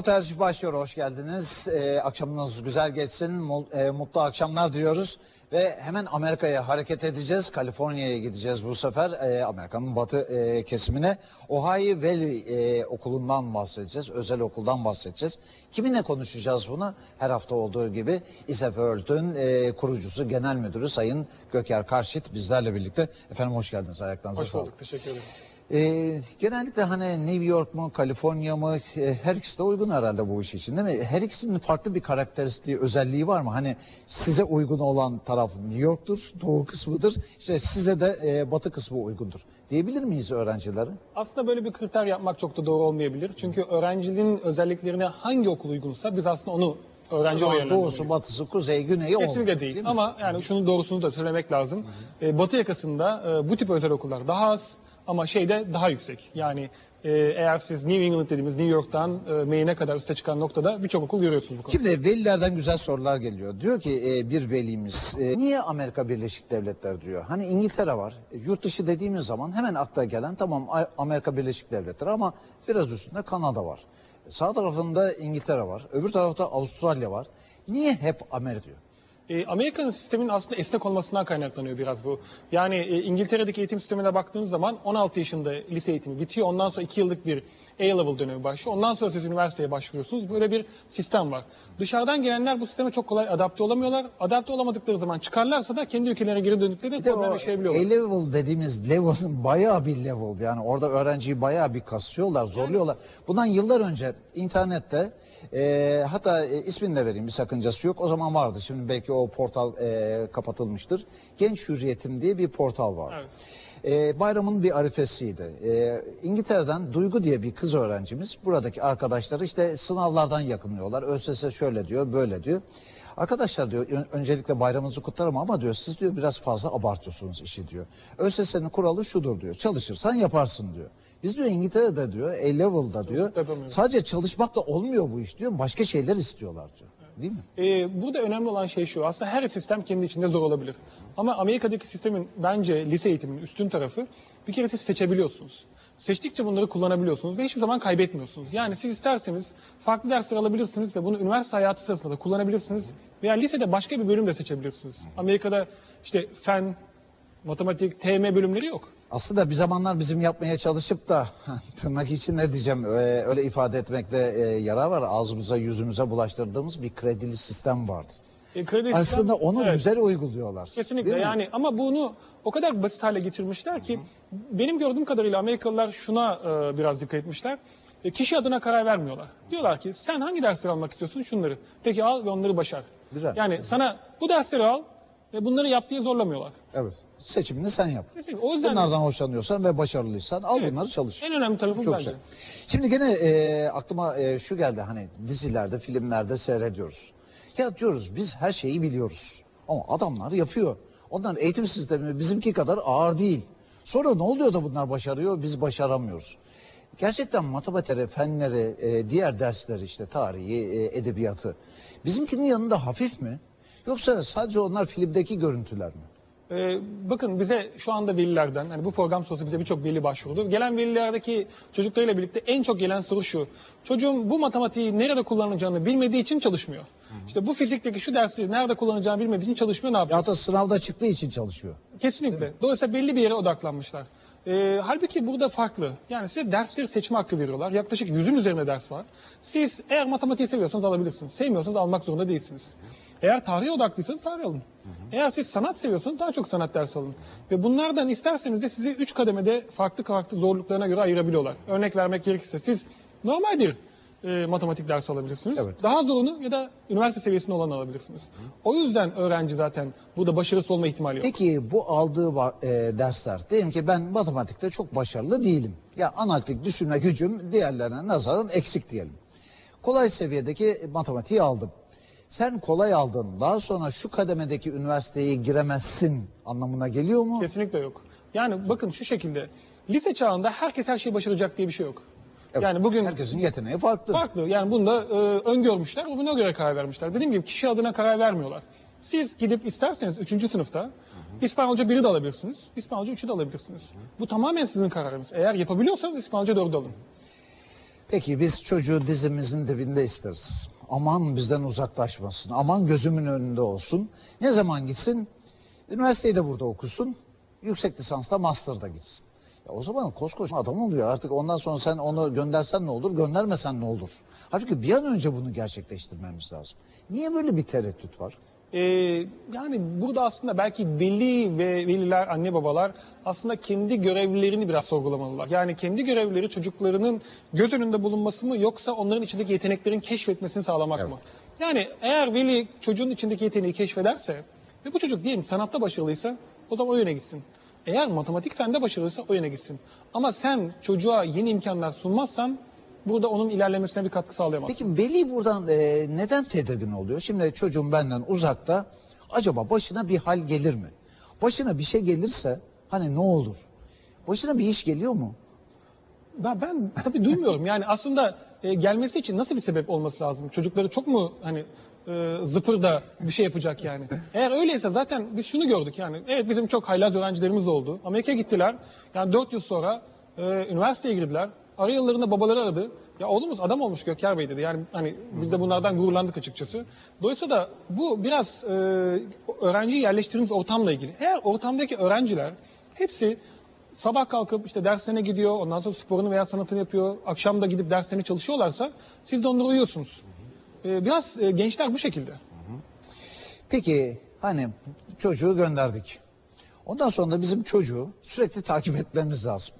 Doğu Tercih başlıyor. Hoş geldiniz. Ee, akşamınız güzel geçsin. Mul- e, mutlu akşamlar diyoruz. Ve hemen Amerika'ya hareket edeceğiz. Kaliforniya'ya gideceğiz bu sefer. Ee, Amerika'nın batı e, kesimine. Ohio Valley e, okulundan bahsedeceğiz. Özel okuldan bahsedeceğiz. Kiminle konuşacağız bunu? Her hafta olduğu gibi İSE World'ün e, kurucusu, genel müdürü Sayın Göker Karşit bizlerle birlikte. Efendim hoş geldiniz. Ayaklarınıza Hoş sağlık. bulduk. Teşekkür ederim. Ee, genellikle hani New York mu, Kaliforniya mı e, her ikisi de uygun herhalde bu iş için değil mi? Her ikisinin farklı bir karakteristiği, özelliği var mı? Hani size uygun olan taraf New York'tur, doğu kısmıdır. İşte size de e, batı kısmı uygundur. Diyebilir miyiz öğrencilere? Aslında böyle bir kriter yapmak çok da doğru olmayabilir. Çünkü öğrencinin özelliklerine hangi okul uygunsa biz aslında onu öğrenci oraya Doğusu, batısı, kuzeyi, güneyi Kesinlikle olmuyor, değil. mi? Ama yani şunun doğrusunu da söylemek lazım. Ee, batı yakasında e, bu tip özel okullar daha az ama şeyde daha yüksek. Yani e, eğer siz New England dediğimiz New York'tan e, Maine'e kadar üste çıkan noktada birçok okul görüyorsunuz bu konuda. Şimdi velilerden güzel sorular geliyor. Diyor ki e, bir velimiz e, niye Amerika Birleşik Devletleri diyor. Hani İngiltere var. E, yurt dışı dediğimiz zaman hemen akla gelen tamam Amerika Birleşik Devletleri ama biraz üstünde Kanada var. Sağ tarafında İngiltere var. Öbür tarafta Avustralya var. Niye hep Amerika diyor? E, Amerika'nın sisteminin aslında esnek olmasından kaynaklanıyor biraz bu. Yani e, İngiltere'deki eğitim sistemine baktığınız zaman 16 yaşında lise eğitimi bitiyor. Ondan sonra 2 yıllık bir A-level dönemi başlıyor. Ondan sonra siz üniversiteye başvuruyorsunuz. Böyle bir sistem var. Dışarıdan gelenler bu sisteme çok kolay adapte olamıyorlar. Adapte olamadıkları zaman çıkarlarsa da kendi ülkelerine geri döndüklerinde Bir de problem yaşayabiliyorlar. A-level dediğimiz level'ın bayağı bir level. Yani orada öğrenciyi bayağı bir kasıyorlar, zorluyorlar. Bundan yıllar önce internette e, hatta e, ismini de vereyim bir sakıncası yok. O zaman vardı. Şimdi belki o portal e, kapatılmıştır. Genç Hürriyetim diye bir portal var. Evet. E, bayramın bir arifesiydi. E, İngiltere'den Duygu diye bir kız öğrencimiz buradaki arkadaşları işte sınavlardan yakınıyorlar. ÖSS şöyle diyor, böyle diyor. Arkadaşlar diyor "ön- öncelikle bayramınızı kutlarım ama diyor siz diyor biraz fazla abartıyorsunuz işi diyor. ÖSS'nin kuralı şudur diyor. Çalışırsan yaparsın diyor. Biz diyor İngiltere'de diyor A-level'da diyor sadece çalışmakla olmuyor bu iş diyor. Başka şeyler istiyorlar diyor. Değil mi? Ee, burada önemli olan şey şu. Aslında her sistem kendi içinde zor olabilir. Ama Amerika'daki sistemin bence lise eğitiminin üstün tarafı bir kere siz seçebiliyorsunuz. Seçtikçe bunları kullanabiliyorsunuz ve hiçbir zaman kaybetmiyorsunuz. Yani siz isterseniz farklı dersler alabilirsiniz ve bunu üniversite hayatı sırasında da kullanabilirsiniz. Veya lisede başka bir bölüm de seçebilirsiniz. Amerika'da işte fen, matematik, TM bölümleri yok. Aslında bir zamanlar bizim yapmaya çalışıp da tırnak için ne diyeceğim e, öyle ifade etmekte e, yarar var. Ağzımıza yüzümüze bulaştırdığımız bir kredili sistem vardı. E, kredi Aslında sistem- onu Evet. güzel uyguluyorlar. Kesinlikle yani ama bunu o kadar basit hale getirmişler ki benim gördüğüm kadarıyla Amerikalılar şuna e, biraz dikkat etmişler. E, kişi adına karar vermiyorlar. Diyorlar ki sen hangi dersleri almak istiyorsun? Şunları. Peki al ve onları başar. Güzel. Yani sana bu dersleri al ve bunları yap diye zorlamıyorlar. Evet. Seçimini sen yap. Kesinlikle. O yüzden Bunlardan hoşlanıyorsan ve başarılıysan al Evet. bunları çalış. en önemli tarafı bu Çok bence. güzel. Şimdi gene e, aklıma e, şu geldi hani dizilerde, filmlerde seyrediyoruz. Ya diyoruz biz her şeyi biliyoruz. Ama adamlar yapıyor. Onların eğitim sistemi bizimki kadar ağır değil. Sonra ne oluyor da bunlar başarıyor, biz başaramıyoruz. Gerçekten matematikleri, fenleri, e, diğer dersleri işte tarihi, e, edebiyatı bizimkinin yanında hafif mi? Yoksa sadece onlar filmdeki görüntüler mi? Ee, bakın bize şu anda velilerden, hani bu program sonrası bize birçok veli başvurdu. Gelen velilerdeki çocuklarıyla birlikte en çok gelen soru şu. Çocuğum bu matematiği nerede kullanacağını bilmediği için çalışmıyor. İşte bu fizikteki şu dersi nerede kullanacağını bilmediği için çalışmıyor ne yapacak? Ya da sınavda çıktığı için çalışıyor. Kesinlikle. Dolayısıyla belli bir yere odaklanmışlar. Ee, halbuki burada farklı. Yani size dersleri seçme hakkı veriyorlar. Yaklaşık yüzün üzerine ders var. Siz eğer matematiği seviyorsanız alabilirsiniz. Sevmiyorsanız almak zorunda değilsiniz. Eğer tarihe odaklıysanız tarih alın. Eğer siz sanat seviyorsanız daha çok sanat dersi alın. Ve bunlardan isterseniz de sizi üç kademede farklı farklı zorluklarına göre ayırabiliyorlar. Örnek vermek gerekirse siz normal bir e, matematik dersi alabilirsiniz. Evet. Daha zorunu ya da üniversite seviyesinde olanı alabilirsiniz. O yüzden öğrenci zaten burada başarısız olma ihtimali yok. Peki bu aldığı e, dersler, diyelim ki ben matematikte çok başarılı değilim. Ya analitik düşünme gücüm diğerlerine nazaran eksik diyelim. Kolay seviyedeki matematiği aldım. Sen kolay aldın, daha sonra şu kademedeki üniversiteye giremezsin anlamına geliyor mu? Kesinlikle yok. Yani bakın şu şekilde lise çağında herkes her şeyi başaracak diye bir şey yok. Evet, Yani bugün Herkesin yeteneği farklı. farklı. Yani bunda e, öngörmüşler buna göre karar vermişler. Dediğim gibi kişi adına karar vermiyorlar. Siz gidip isterseniz 3. sınıfta İspanyolca 1'i de alabilirsiniz. İspanyolca 3'ü de alabilirsiniz. Bu tamamen sizin kararınız. Eğer yapabiliyorsanız İspanyolca 4'ü alın. Peki biz çocuğu dizimizin dibinde isteriz. Aman bizden uzaklaşmasın. Aman gözümün önünde olsun. Ne zaman gitsin? Üniversiteyi de burada okusun. Yüksek lisansta master'da gitsin. Ya o zaman koskoca adam oluyor artık ondan sonra sen onu göndersen ne olur göndermesen ne olur? Halbuki bir an önce bunu gerçekleştirmemiz lazım. Niye böyle bir tereddüt var? Ee, yani burada aslında belki veli ve veliler, anne babalar aslında kendi görevlerini biraz sorgulamalılar. Yani kendi görevleri çocuklarının göz önünde bulunması mı yoksa onların içindeki yeteneklerin keşfetmesini sağlamak mı? Yani eğer veli çocuğun içindeki yeteneği keşfederse ve bu çocuk diyelim sanatta başarılıysa o zaman o yöne gitsin. Eğer matematik fende başarılıysa o yöne gitsin. Ama sen çocuğa yeni imkanlar sunmazsan burada onun ilerlemesine bir katkı sağlayamazsın. Peki veli buradan e, neden tedirgin oluyor? Şimdi çocuğum benden uzakta acaba başına bir hal gelir mi? Başına bir şey gelirse hani ne olur? Başına bir iş geliyor mu? Ben, ben tabii duymuyorum. Yani aslında e, gelmesi için nasıl bir sebep olması lazım? Çocukları çok mu hani e, zıpır da bir şey yapacak yani? Eğer öyleyse zaten biz şunu gördük yani. Evet bizim çok haylaz öğrencilerimiz oldu. Amerika'ya gittiler. Yani 4 yıl sonra e, üniversiteye girdiler. Ara yıllarında babaları aradı. Ya oğlumuz adam olmuş Göker Bey dedi. Yani hani biz de bunlardan gururlandık açıkçası. Dolayısıyla da bu biraz e, öğrenciyi yerleştirdiğiniz ortamla ilgili. Eğer ortamdaki öğrenciler hepsi sabah kalkıp işte derslerine gidiyor, ondan sonra sporunu veya sanatını yapıyor, akşam da gidip derslerine çalışıyorlarsa siz de onlara uyuyorsunuz. Ee, biraz e, gençler bu şekilde. Peki hani çocuğu gönderdik. Ondan sonra da bizim çocuğu sürekli takip etmemiz lazım.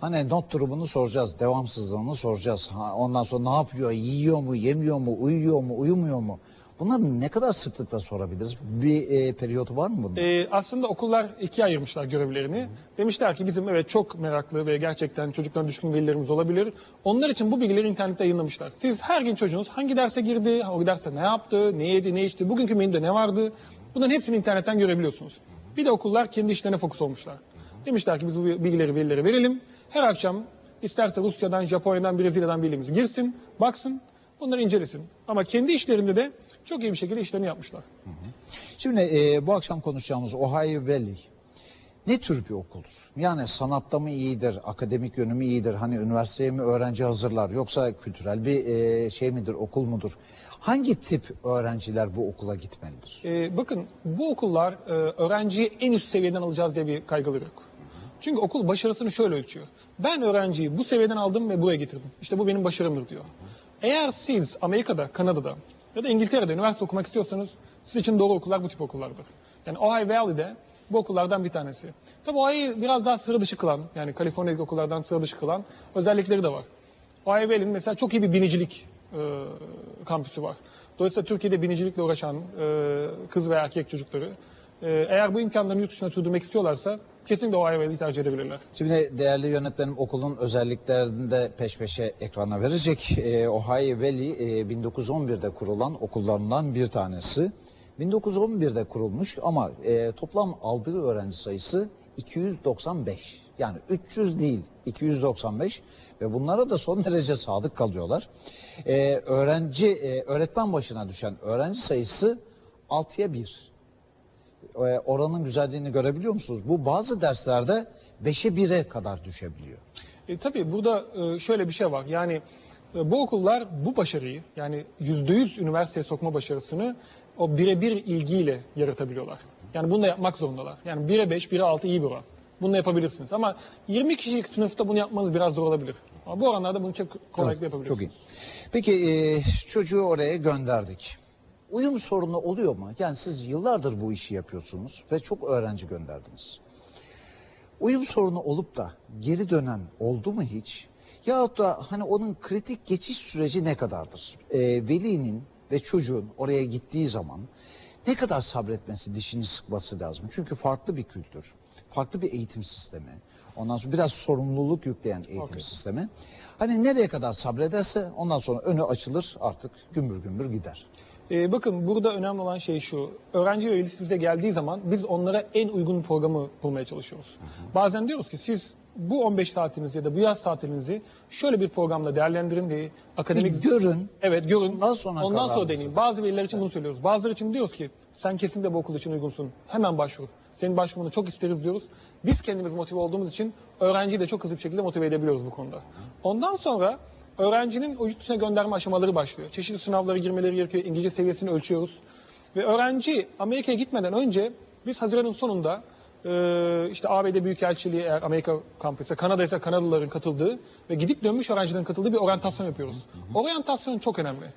Hani not durumunu soracağız, devamsızlığını soracağız. Ha, ondan sonra ne yapıyor, yiyor mu, yemiyor mu, uyuyor mu, uyumuyor mu? Bunları ne kadar sıklıkla sorabiliriz? Bir e, periyotu var mı bunun? Ee, aslında okullar ikiye ayırmışlar görevlerini. Demişler ki bizim evet çok meraklı ve gerçekten çocuklarına düşkün velilerimiz olabilir. Onlar için bu bilgileri internette yayınlamışlar. Siz her gün çocuğunuz hangi derse girdi, o derste ne yaptı, ne yedi, ne içti, bugünkü menüde ne vardı? Bunların hepsini internetten görebiliyorsunuz. Bir de okullar kendi işlerine fokus olmuşlar. Demişler ki biz bu bilgileri velilere verelim. Her akşam isterse Rusya'dan, Japonya'dan, Brezilya'dan bilimiz girsin, baksın, bunları incelesin. Ama kendi işlerinde de çok iyi bir şekilde işlerini yapmışlar. Şimdi e, bu akşam konuşacağımız Ohio Valley ne tür bir okuldur? Yani sanatta mı iyidir, akademik yönü mü iyidir? Hani üniversiteye mi öğrenci hazırlar yoksa kültürel bir e, şey midir, okul mudur? Hangi tip öğrenciler bu okula gitmelidir? Ee, bakın bu okullar e, öğrenciyi en üst seviyeden alacağız diye bir kaygıları yok. Çünkü okul başarısını şöyle ölçüyor. Ben öğrenciyi bu seviyeden aldım ve buraya getirdim. İşte bu benim başarımdır diyor. Eğer siz Amerika'da, Kanada'da ya da İngiltere'de üniversite okumak istiyorsanız sizin için doğru okullar bu tip okullardır. Yani Ohio Valley'de bu okullardan bir tanesi. Tabii Ohio'yu biraz daha sıra dışı kılan, yani Kaliforniya'daki okullardan sıra dışı kılan özellikleri de var. Ohio Valley'nin mesela çok iyi bir binicilik e, kampüsü var. Dolayısıyla Türkiye'de binicilikle uğraşan e, kız ve erkek çocukları eğer bu imkanlarını yurt dışına sürdürmek istiyorlarsa kesinlikle Ohio Valley'i tercih edebilirler. Şimdi değerli yönetmenim okulun özelliklerini de peş peşe ekrana verecek. Ee, Ohio Valley e, 1911'de kurulan okullarından bir tanesi. 1911'de kurulmuş ama e, toplam aldığı öğrenci sayısı 295. Yani 300 değil 295 ve bunlara da son derece sadık kalıyorlar. Ee, öğrenci e, öğretmen başına düşen öğrenci sayısı 6'ya 1 e, oranın güzelliğini görebiliyor musunuz? Bu bazı derslerde 5'e 1'e kadar düşebiliyor. E, tabii burada e, şöyle bir şey var. Yani e, bu okullar bu başarıyı yani %100 üniversiteye sokma başarısını o birebir ilgiyle yaratabiliyorlar. Yani bunu da yapmak zorundalar. Yani 1'e 5, 1'e 6 iyi bir oran. Bunu yapabilirsiniz. Ama 20 kişilik sınıfta bunu yapmanız biraz zor olabilir. Ama bu oranlarda bunu çok kolaylıkla yapabilirsiniz. Çok iyi. Peki e, çocuğu oraya gönderdik. Uyum sorunu oluyor mu? Yani siz yıllardır bu işi yapıyorsunuz ve çok öğrenci gönderdiniz. Uyum sorunu olup da geri dönen oldu mu hiç? Yahut da hani onun kritik geçiş süreci ne kadardır? E, velinin ve çocuğun oraya gittiği zaman ne kadar sabretmesi, dişini sıkması lazım? Çünkü farklı bir kültür, farklı bir eğitim sistemi. Ondan sonra biraz sorumluluk yükleyen eğitim Okey. sistemi. Hani nereye kadar sabrederse ondan sonra önü açılır artık gümbür gümbür gider. Ee, bakın burada önemli olan şey şu. Öğrenci ve velisi bize geldiği zaman biz onlara en uygun programı bulmaya çalışıyoruz. Bazen diyoruz ki siz bu 15 tatilinizi ya da bu yaz tatilinizi şöyle bir programla değerlendirin ve akademik... Bir görün. Evet görün. Ondan sonra Ondan sonra deneyin. Bazı veliler için bunu söylüyoruz. Bazıları için diyoruz ki sen kesinlikle bu okul için uygunsun. Hemen başvur. Senin başvurunu çok isteriz diyoruz. Biz kendimiz motive olduğumuz için öğrenciyi de çok hızlı bir şekilde motive edebiliyoruz bu konuda. Ondan sonra öğrencinin o yurt dışına gönderme aşamaları başlıyor. Çeşitli sınavlara girmeleri gerekiyor. İngilizce seviyesini ölçüyoruz. Ve öğrenci Amerika'ya gitmeden önce biz Haziran'ın sonunda e, işte ABD Büyükelçiliği eğer Amerika kampüse, Kanada ise Kanadalıların katıldığı ve gidip dönmüş öğrencilerin katıldığı bir oryantasyon yapıyoruz. Oryantasyon çok önemli.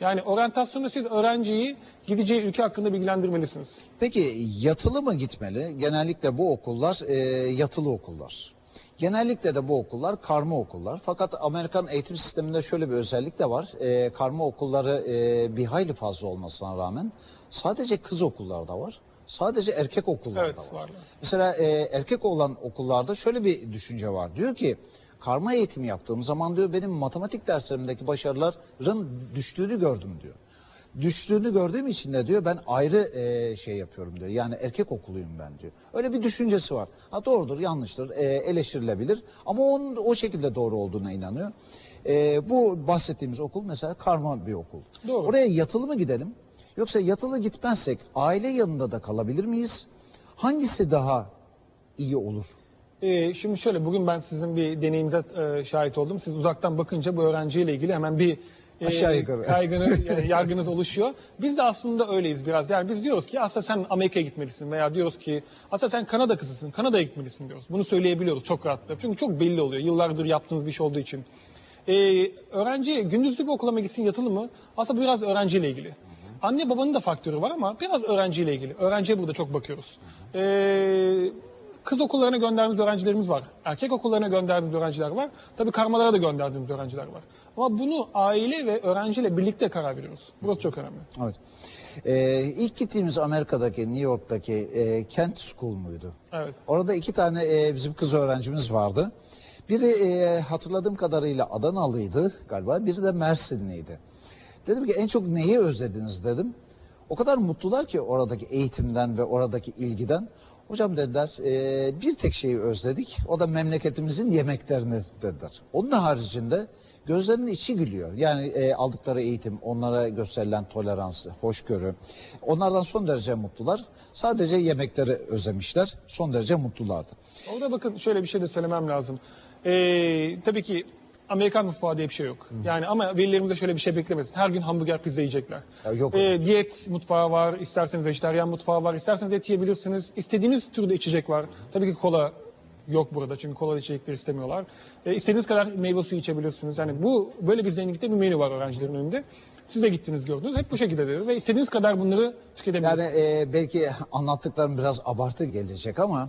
Yani oryantasyonda siz öğrenciyi gideceği ülke hakkında bilgilendirmelisiniz. Peki yatılı mı gitmeli? Genellikle bu okullar e, yatılı okullar. Genellikle de bu okullar karma okullar. Fakat Amerikan eğitim sisteminde şöyle bir özellik de var. E, karma okulları e, bir hayli fazla olmasına rağmen sadece kız okulları da var. Sadece erkek okulları Evet, var. varlar. Mesela e, erkek olan okullarda şöyle bir düşünce var. Diyor ki karma eğitim yaptığım zaman diyor benim matematik derslerimdeki başarıların düştüğünü gördüm diyor. Düştüğünü gördüğüm için de diyor ben ayrı e, şey yapıyorum diyor. Yani erkek okuluyum ben diyor. Öyle bir düşüncesi var. Ha doğrudur, yanlıştır, e, eleştirilebilir ama onun o şekilde doğru olduğuna inanıyor. E, bu bahsettiğimiz okul mesela karma bir okul. Doğru. Oraya yatılı mı gidelim? Yoksa yatılı gitmezsek aile yanında da kalabilir miyiz? Hangisi daha iyi olur? Ee, şimdi şöyle bugün ben sizin bir deneyimize e, şahit oldum. Siz uzaktan bakınca bu öğrenciyle ilgili hemen bir Aşağı yukarı. kaygınız, yargınız oluşuyor. Biz de aslında öyleyiz biraz. Yani biz diyoruz ki aslında sen Amerika'ya gitmelisin veya diyoruz ki aslında sen Kanada kızısın, Kanada'ya gitmelisin diyoruz. Bunu söyleyebiliyoruz çok rahatlıkla. Çünkü çok belli oluyor yıllardır yaptığınız bir şey olduğu için. Ee, öğrenci gündüzlü bir okula mı gitsin yatılı mı? Aslında biraz öğrenciyle ilgili. Anne babanın da faktörü var ama biraz öğrenciyle ilgili. Öğrenciye burada çok bakıyoruz. Ee, kız okullarına gönderdiğimiz öğrencilerimiz var. Erkek okullarına gönderdiğimiz öğrenciler var. Tabii karmalara da gönderdiğimiz öğrenciler var. Ama bunu aile ve öğrenciyle birlikte karar veriyoruz. Burası çok önemli. Evet. Ee, ilk gittiğimiz Amerika'daki, New York'taki e, Kent School muydu? Evet. Orada iki tane e, bizim kız öğrencimiz vardı. Biri e, hatırladığım kadarıyla Adanalıydı galiba, biri de Mersinliydi. Dedim ki en çok neyi özlediniz dedim. O kadar mutlular ki oradaki eğitimden ve oradaki ilgiden. Hocam dediler e, bir tek şeyi özledik. O da memleketimizin yemeklerini dediler. Onun haricinde gözlerinin içi gülüyor. Yani e, aldıkları eğitim, onlara gösterilen tolerans, hoşgörü. Onlardan son derece mutlular. Sadece yemekleri özlemişler. Son derece mutlulardı. Orada bakın şöyle bir şey de söylemem lazım. Ee, tabii ki Amerikan mutfağı diye bir şey yok. Yani ama velilerimiz de şöyle bir şey beklemesin. Her gün hamburger pizza yiyecekler. Ya yok Ee, diyet mutfağı var, isterseniz vejetaryen mutfağı var, isterseniz et yiyebilirsiniz. İstediğiniz türde içecek var. Tabii ki kola yok burada çünkü kola içecekleri istemiyorlar. Ee, istediğiniz kadar meyve suyu içebilirsiniz. Yani bu böyle bir zenginlikte bir menü var öğrencilerin önünde. Siz de gittiniz gördünüz. Hep bu şekilde dedi. Ve istediğiniz kadar bunları tüketebilirsiniz. Yani e, belki anlattıklarım biraz abartı gelecek ama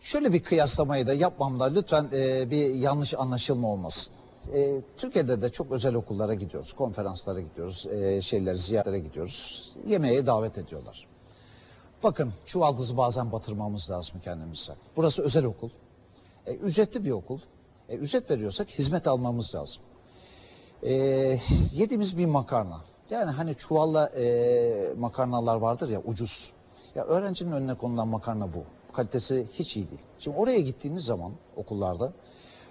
şöyle bir kıyaslamayı da yapmamda lütfen e, bir yanlış anlaşılma olmasın. E, Türkiye'de de çok özel okullara gidiyoruz, konferanslara gidiyoruz, e, şeyleri ziyaretlere gidiyoruz. Yemeğe davet ediyorlar. Bakın çuvaldızı bazen batırmamız lazım kendimize. Burası özel okul. E, ücretli bir okul. E, ücret veriyorsak hizmet almamız lazım. E, yediğimiz bir makarna. Yani hani çuvalla e, makarnalar vardır ya ucuz. Ya öğrencinin önüne konulan makarna bu. Kalitesi hiç iyi değil. Şimdi oraya gittiğiniz zaman okullarda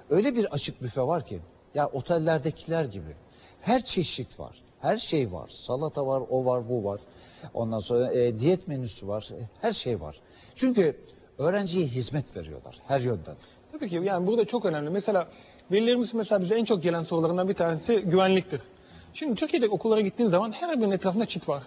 öyle bir açık büfe var ki ya otellerdekiler gibi her çeşit var. Her şey var. Salata var, o var, bu var. Ondan sonra e, diyet menüsü var. E, her şey var. Çünkü öğrenciye hizmet veriyorlar her yönden. Tabii ki yani burada çok önemli. Mesela velilerimiz mesela bize en çok gelen sorularından bir tanesi güvenliktir. Şimdi Türkiye'de okullara gittiğin zaman her birinin etrafında çit var.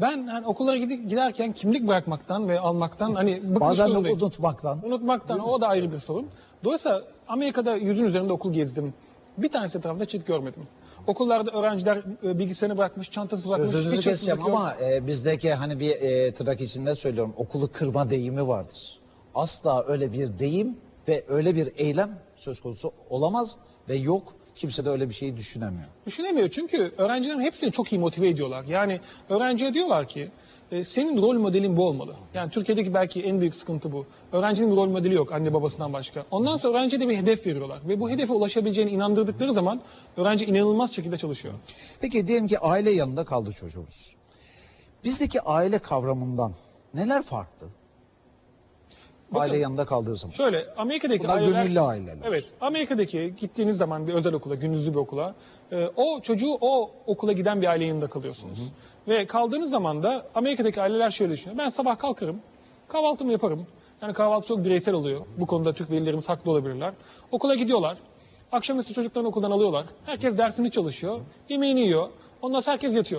Ben hani okullara giderken kimlik bırakmaktan ve almaktan hani bıkmış Bazen de unutmaktan. Unutmaktan o da ayrı bir sorun. Dolayısıyla Amerika'da yüzün üzerinde okul gezdim. Bir tanesi etrafında çit görmedim. Okullarda öğrenciler e, bilgisayarını bırakmış, çantası bırakmış. Sözünüzü hiç keseceğim yok. ama e, bizdeki hani bir e, tırnak içinde söylüyorum okulu kırma deyimi vardır. Asla öyle bir deyim ve öyle bir eylem söz konusu olamaz ve yok. Kimse de öyle bir şeyi düşünemiyor. Düşünemiyor çünkü öğrencilerin hepsini çok iyi motive ediyorlar. Yani öğrenciye diyorlar ki e, senin rol modelin bu olmalı. Yani Türkiye'deki belki en büyük sıkıntı bu. Öğrencinin bir rol modeli yok anne babasından başka. Ondan sonra öğrenciye de bir hedef veriyorlar. Ve bu hedefe ulaşabileceğine inandırdıkları zaman öğrenci inanılmaz şekilde çalışıyor. Peki diyelim ki aile yanında kaldı çocuğumuz. Bizdeki aile kavramından neler farklı? Bakın, aile yanında kaldığı zaman. Şöyle Amerika'daki Bunlar aileler... gönüllü aileler. Evet Amerika'daki gittiğiniz zaman bir özel okula, gündüzlü bir okula e, o çocuğu o okula giden bir ailenin yanında kalıyorsunuz. Ve kaldığınız zaman da Amerika'daki aileler şöyle düşünüyor. Ben sabah kalkarım, kahvaltımı yaparım. Yani kahvaltı çok bireysel oluyor. Bu konuda Türk velilerimiz haklı olabilirler. Okula gidiyorlar. Akşamüstü çocuklarını okuldan alıyorlar. Herkes dersini çalışıyor. Yemeğini yiyor. Ondan sonra herkes yatıyor.